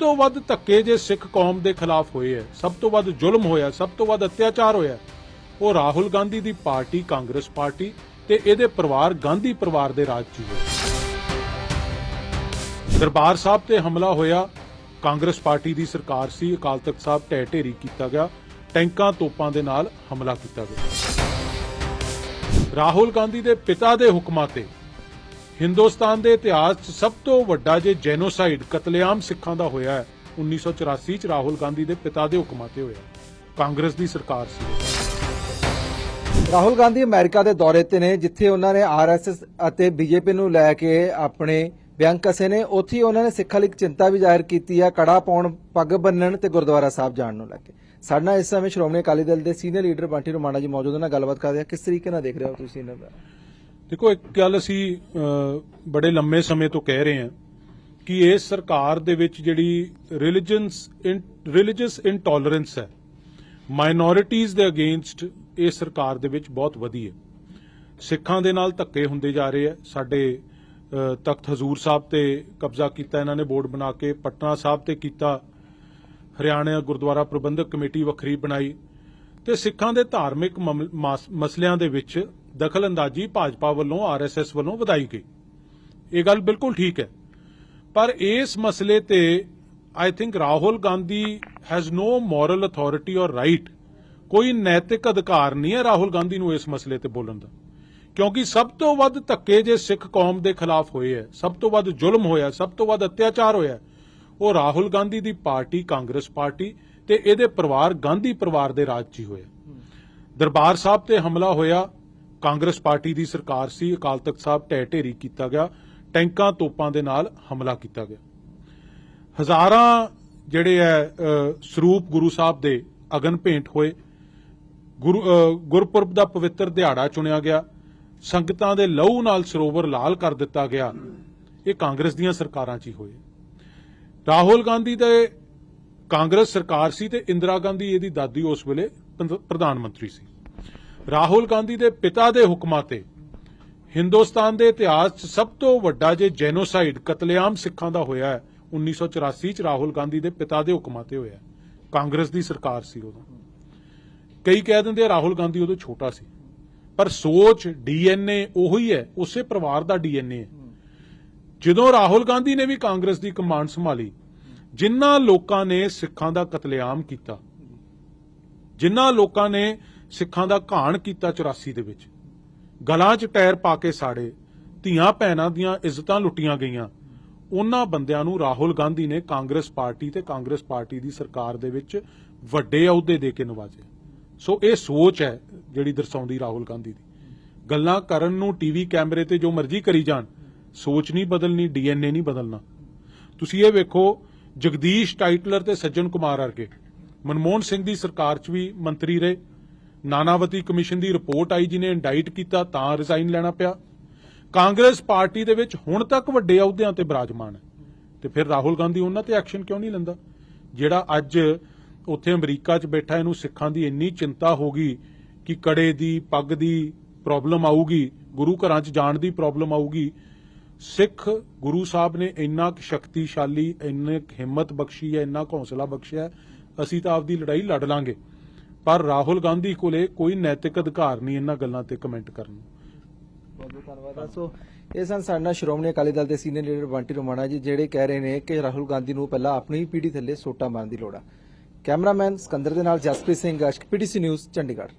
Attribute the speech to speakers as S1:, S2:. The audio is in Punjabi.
S1: ਤੋਂ ਵੱਧ ਧੱਕੇ ਜੇ ਸਿੱਖ ਕੌਮ ਦੇ ਖਿਲਾਫ ਹੋਏ ਹੈ, ਸਭ ਤੋਂ ਵੱਧ ਜ਼ੁਲਮ ਹੋਇਆ, ਸਭ ਤੋਂ ਵੱਧ ਅਤਿਆਚਾਰ ਹੋਇਆ ਉਹ ਰਾਹੁਲ ਗਾਂਧੀ ਦੀ ਪਾਰਟੀ, ਕਾਂਗਰਸ ਪਾਰਟੀ ਤੇ ਇਹਦੇ ਪਰਿਵਾਰ, ਗਾਂਧੀ ਪਰਿਵਾਰ ਦੇ ਰਾਜ 'ਚ ਹੋਇਆ ਦਰਬਾਰ ਸਾਹਿਬ ਤੇ ਹਮਲਾ ਹੋਇਆ, ਕਾਂਗਰਸ ਪਾਰਟੀ ਦੀ ਸਰਕਾਰ ਸੀ, ਅਕਾਲ ਤਖਤ ਸਾਹਿਬ ਢਹਿ ਢੇਰੀ ਕੀਤਾ ਗਿਆ, ਟੈਂਕਾਂ ਤੋਪਾਂ ਦੇ ਨਾਲ ਹਮਲਾ ਕੀਤਾ ਗਿਆ। ਰਾਹੁਲ ਗਾਂਧੀ ਦੇ ਪਿਤਾ ਦੇ ਹੁਕਮਾਂ ਤੇ ਹਿੰਦੁਸਤਾਨ ਦੇ ਇਤਿਹਾਸ 'ਚ ਸਭ ਤੋਂ ਵੱਡਾ ਜੇ ਜੈਨੋਸਾਈਡ ਕਤਲੇਆਮ ਸਿੱਖਾਂ ਦਾ ਹੋਇਆ ਹੈ 1984 'ਚ ਰਾਹੁਲ ਗਾਂਧੀ ਦੇ ਪਿਤਾ ਦੇ ਹੁਕਮਾਂ ਤੇ ਹੋਇਆ ਕਾਂਗਰਸ ਦੀ ਸਰਕਾਰ ਸੀ।
S2: ਰਾਹੁਲ ਗਾਂਧੀ ਅਮਰੀਕਾ ਦੇ ਦੌਰੇ ਤੇ ਨੇ, ਜਿੱਥੇ ਉਹਨਾਂ ਨੇ ਆਰਐਸਐਸ ਅਤੇ ਬੀਜੇਪੀ ਨੂੰ ਲੈ ਕੇ ਆਪਣੇ ਬਿਆਨ ਕਸੇ ਨੇ, ਉੱਥੇ ਉਹਨਾਂ ਨੇ ਸਿੱਖਾਂ ਲਈ ਚਿੰਤਾ ਵੀ ਜ਼ਾਹਿਰ ਕੀਤੀ ਹੈ ਕੜਾ ਪਾਉਣ, ਪੱਗ ਬੰਨਣ ਤੇ ਗੁਰਦੁਆਰਾ ਸਾਹਿਬ ਜਾਣ ਨੂੰ ਲੈ ਕੇ। ਸਾਡੇ ਨਾਲ ਇਸ ਸਮੇਂ ਸ਼੍ਰੋਮਣੀ ਅਕਾਲੀ ਦਲ ਦੇ ਸੀਨੀਅਰ ਲੀਡਰ ਬੰਟੀ ਰੋਮਾਣਾ ਜੀ ਮੌਜੂਦ ਨੇ ਗੱਲਬਾਤ ਕਰਦੇ ਹਾਂ ਕਿਸ ਤਰੀਕੇ ਨਾਲ ਦੇਖ ਰਹੇ ਹੋ ਤੁਸੀਂ ਇਹਨਾਂ ਦਾ?
S1: ਦੇਖੋ, ਇੱਕ ਗੱਲ ਅਸੀਂ ਬੜੇ ਲੰਮੇ ਸਮੇਂ ਤੋਂ ਕਹਿ ਰਹੇ ਹਾਂ ਕਿ ਇਸ ਸਰਕਾਰ ਦੇ ਵਿੱਚ ਜਿਹੜੀ ਰਿਲੀਜੀਅਨਸ ਰਿਲੀਜੀਅਸ ਇਨਟੋਲਰੈਂਸ ਹੈ ਮਾਈਨੋਰਿਟੀਜ਼ ਦੇ ਅਗੇਂਸਟ ਇਹ ਸਰਕਾਰ ਦੇ ਵਿੱਚ ਬਹੁਤ ਵਧੀ ਹੈ। ਸਿੱਖਾਂ ਦੇ ਨਾਲ ਧੱਕੇ ਹੁੰਦੇ ਜਾ ਰਹੇ ਆ ਸਾਡੇ ਤਖਤ ਹਜ਼ੂਰ ਸਾਹਿਬ ਤੇ ਕਬਜ਼ਾ ਕੀਤਾ ਇਹਨਾਂ ਨੇ, ਬੋਰਡ ਬਣਾ ਕੇ, ਪਟਨਾ ਸਾਹਿਬ ਤੇ ਕੀਤਾ, ਹਰਿਆਣਾ ਗੁਰਦੁਆਰਾ ਪ੍ਰਬੰਧਕ ਕਮੇਟੀ ਵੱਖਰੀ ਬਣਾਈ। ਤੇ ਸਿੱਖਾਂ ਦੇ ਧਾਰਮਿਕ ਮਸਲਿਆਂ ਦੇ ਵਿੱਚ ਦਖਲਅੰਦਾਜ਼ੀ ਭਾਜਪਾ ਵੱਲੋਂ, ਆਰਐਸਐਸ ਵੱਲੋਂ ਵਧਾਈ ਗਈ। ਇਹ ਗੱਲ ਬਿਲਕੁਲ ਠੀਕ ਹੈ। ਪਰ ਇਸ ਮਸਲੇ ਤੇ I think Rahul Gandhi has no moral authority or right. ਕੋਈ ਨੈਤਿਕ ਅਧਿਕਾਰ ਨਹੀਂ ਹੈ ਰਾਹੁਲ ਗਾਂਧੀ ਨੂੰ ਇਸ ਮਸਲੇ ਤੇ ਬੋਲਣ ਦਾ। ਕਿਉਂਕਿ ਸਭ ਤੋਂ ਵੱਧ ਧੱਕੇ ਜੇ ਸਿੱਖ ਕੌਮ ਦੇ ਖਿਲਾਫ ਹੋਏ ਹੈ, ਸਭ ਤੋਂ ਵੱਧ ਜ਼ੁਲਮ ਹੋਇਆ, ਸਭ ਤੋਂ ਵੱਧ ਅਤਿਆਚਾਰ ਹੋਇਆ, ਉਹ ਰਾਹੁਲ ਗਾਂਧੀ ਦੀ ਪਾਰਟੀ, ਕਾਂਗਰਸ ਪਾਰਟੀ ਤੇ ਇਹਦੇ ਪਰਿਵਾਰ, ਗਾਂਧੀ ਪਰਿਵਾਰ ਦੇ ਰਾਜ 'ਚ ਹੀ ਹੋਇਆ ਦਰਬਾਰ ਸਾਹਿਬ ਤੇ ਹਮਲਾ ਹੋਇਆ। ਕਾਂਗਰਸ ਪਾਰਟੀ ਦੀ ਸਰਕਾਰ ਸੀ। ਅਕਾਲ ਤਖਤ ਸਾਹਿਬ ਢਹਿ ਢੇਰੀ ਕੀਤਾ ਗਿਆ। ਟੈਂਕਾਂ, ਤੋਪਾਂ ਦੇ ਨਾਲ ਹਮਲਾ ਕੀਤਾ ਗਿਆ। ਹਜ਼ਾਰਾਂ ਜਿਹੜੇ ਹੈ ਸਰੂਪ ਗੁਰੂ ਸਾਹਿਬ ਦੇ ਅਗਨ ਭੇਂਟ ਹੋਏ। ਗੁਰੂ ਗੁਰਪੁਰਬ ਦਾ ਪਵਿੱਤਰ ਦਿਹਾੜਾ ਚੁਣਿਆ ਗਿਆ। ਸੰਗਤਾਂ ਦੇ ਲਹੂ ਨਾਲ ਸਰੋਵਰ ਲਾਲ ਕਰ ਦਿੱਤਾ ਗਿਆ। ਇਹ ਕਾਂਗਰਸ ਦੀਆਂ ਸਰਕਾਰਾਂ 'ਚ ਹੀ ਹੋਏ। ਰਾਹੁਲ ਗਾਂਧੀ ਦੇ ਕਾਂਗਰਸ ਸਰਕਾਰ ਸੀ ਤੇ ਇੰਦਰਾ ਗਾਂਧੀ ਇਹਦੀ ਦਾਦੀ ਉਸ ਵੇਲੇ ਪ੍ਰਧਾਨ ਮੰਤਰੀ ਸੀ। ਰਾਹੁਲ ਗਾਂਧੀ ਦੇ ਪਿਤਾ ਦੇ ਹੁਕਮਾਂ ਤੇ ਹਿੰਦੁਸਤਾਨ ਦੇ ਇਤਿਹਾਸ 'ਚ ਸਭ ਤੋਂ ਵੱਡਾ ਜੇ ਜੈਨੋਸਾਈਡ ਕਤਲੇਆਮ ਸਿੱਖਾਂ ਦਾ ਹੋਇਆ ਹੈ 1984 'ਚ ਰਾਹੁਲ ਗਾਂਧੀ ਦੇ ਪਿਤਾ ਦੇ ਹੁਕਮਾਂ ਤੇ ਹੋਇਆ ਕਾਂਗਰਸ ਦੀ ਸਰਕਾਰ ਸੀ ਉਦੋਂ। ਕਈ ਕਹਿ ਦਿੰਦੇ ਰਾਹੁਲ ਗਾਂਧੀ ਉਦੋਂ ਛੋਟਾ ਸੀ, ਪਰ ਸੋਚ, ਡੀਐਨਏ ਉਹੀ ਹੈ, ਉਸੇ ਪਰਿਵਾਰ ਦਾ ਡੀਐਨਏ ਹੈ। ਜਦੋਂ ਰਾਹੁਲ ਗਾਂਧੀ ਨੇ ਵੀ ਕਾਂਗਰਸ ਦੀ ਕਮਾਂਡ ਸੰਭਾਲੀ ਜਿਨ੍ਹਾਂ ਲੋਕਾਂ ਨੇ ਸਿੱਖਾਂ ਦਾ ਕਤਲੇਆਮ ਕੀਤਾ, ਜਿਨ੍ਹਾਂ ਲੋਕਾਂ ਨੇ ਸਿੱਖਾਂ ਦਾ ਘਾਣ ਕੀਤਾ 84 ਦੇ ਵਿੱਚ, ਗਲਾਂ 'ਚ ਟਾਇਰ ਪਾ ਕੇ ਸਾੜੇ, ਧੀਆਂ ਭੈਣਾਂ ਦੀਆਂ ਇੱਜ਼ਤਾਂ ਲੁੱਟੀਆਂ ਗਈਆਂ, ਉਹਨਾਂ ਬੰਦਿਆਂ ਨੂੰ ਰਾਹੁਲ ਗਾਂਧੀ ਨੇ ਕਾਂਗਰਸ ਪਾਰਟੀ ਤੇ ਕਾਂਗਰਸ ਪਾਰਟੀ ਦੀ ਸਰਕਾਰ ਦੇ ਵਿੱਚ ਵੱਡੇ ਅਹੁਦੇ ਦੇ ਕੇ ਨਵਾਜਿਆ। ਸੋ ਇਹ ਸੋਚ ਹੈ ਜਿਹੜੀ ਦਰਸਾਉਂਦੀ ਰਾਹੁਲ ਗਾਂਧੀ ਦੀ। ਗੱਲਾਂ ਕਰਨ ਨੂੰ ਟੀਵੀ ਕੈਮਰੇ ਤੇ ਜੋ ਮਰਜ਼ੀ ਕਰੀ ਜਾਣ, ਸੋਚ ਨਹੀਂ ਬਦਲਣੀ ਡੀਐਨਏ ਨਹੀਂ ਬਦਲਣਾ। ਤੁਸੀਂ ਇਹ ਵੇਖੋ ਜਗਦੀਸ਼ ਟਾਈਟਲਰ ਤੇ ਸੱਜਣ ਕੁਮਾਰ ਵਰਗੇ। ਮਨਮੋਹਨ ਸਿੰਘ ਦੀ ਸਰਕਾਰ 'ਚ ਵੀ ਮੰਤਰੀ ਰਹੇ। ਨਾਨਾਵਤੀ ਕਮਿਸ਼ਨ ਦੀ ਰਿਪੋਰਟ ਆਈ ਜਿਹਨੇ ਇੰਡਾਈਟ ਕੀਤਾ ਤਾਂ ਰਿਜ਼ਾਈਨ ਲੈਣਾ ਪਿਆ। ਕਾਂਗਰਸ ਪਾਰਟੀ ਦੇ ਵਿੱਚ ਹੁਣ ਤੱਕ ਵੱਡੇ ਅਹੁਦਿਆਂ ਤੇ ਬਿਰਾਜਮਾਨ ਹੈ। ਤੇ ਫਿਰ ਰਾਹੁਲ ਗਾਂਧੀ ਉਹਨਾਂ ਤੇ ਐਕਸ਼ਨ ਕਿਉਂ ਨਹੀਂ ਲੈਂਦਾ? ਜਿਹੜਾ ਅੱਜ ਉੱਥੇ ਅਮਰੀਕਾ 'ਚ ਬੈਠਾ ਇਹਨੂੰ ਸਿੱਖਾਂ ਦੀ ਇੰਨੀ ਚਿੰਤਾ ਹੋ ਗਈ ਕਿ ਕੜੇ ਦੀ, ਪੱਗ ਦੀ ਪ੍ਰੋਬਲਮ ਆਊਗੀ, ਗੁਰੂ ਘਰਾਂ 'ਚ ਜਾਣ ਦੀ ਪ੍ਰੋਬਲਮ ਆਊਗੀ ਸਿੱਖ ਗੁਰੂ ਸਾਹਿਬ ਨੇ ਇੰਨਾ ਕੁ ਸ਼ਕਤੀਸ਼ਾਲੀ, ਇੰਨੇ ਕੁ ਹਿੰਮਤ ਬਖਸ਼ੀ ਹੈ, ਇੰਨਾ ਕੁ ਹੌਸਲਾ ਬਖਸ਼ਿਆ ਅਸੀਂ ਤਾਂ ਆਪਦੀ ਲੜਾਈ ਲੜ ਲਾਂਗੇ। ਪਰ ਰਾਹੁਲ ਗਾਂਧੀ ਕੋਲੇ ਕੋਈ ਨੈਤਿਕ ਅਧਿਕਾਰ ਨਹੀਂ ਇਹਨਾਂ ਗੱਲਾਂ ਤੇ ਕਮੈਂਟ ਕਰਨ ਨੂੰ।
S2: ਬਹੁਤ ਬਹੁਤ ਧੰਨਵਾਦ। ਆ। ਸੋ ਇਹ ਸਨ ਸਾਡੇ ਨਾਲ ਸ਼੍ਰੋਮਣੀ ਅਕਾਲੀ ਦਲ ਦੇ ਸੀਨੀਅਰ ਲੀਡਰ ਬੰਟੀ ਰੋਮਾਣਾ ਜੀ, ਜਿਹੜੇ ਕਹਿ ਰਹੇ ਨੇ ਕਿ ਰਾਹੁਲ ਗਾਂਧੀ ਨੂੰ ਪਹਿਲਾਂ ਆਪਣੀ ਪੀੜੀ ਥੱਲੇ ਸੋਟਾ ਮਾਰਨ ਦੀ ਲੋੜ ਆ। ਕੈਮਰਾਮੈਨ ਸਿਕੰਦਰ ਦੇ ਨਾਲ ਜਸਪ੍ਰੀਤ ਸਿੰਘ, ਅਸ਼ਕ, ਪੀਟੀਸੀ ਨਿਊਜ਼, ਚੰਡੀਗੜ੍ਹ।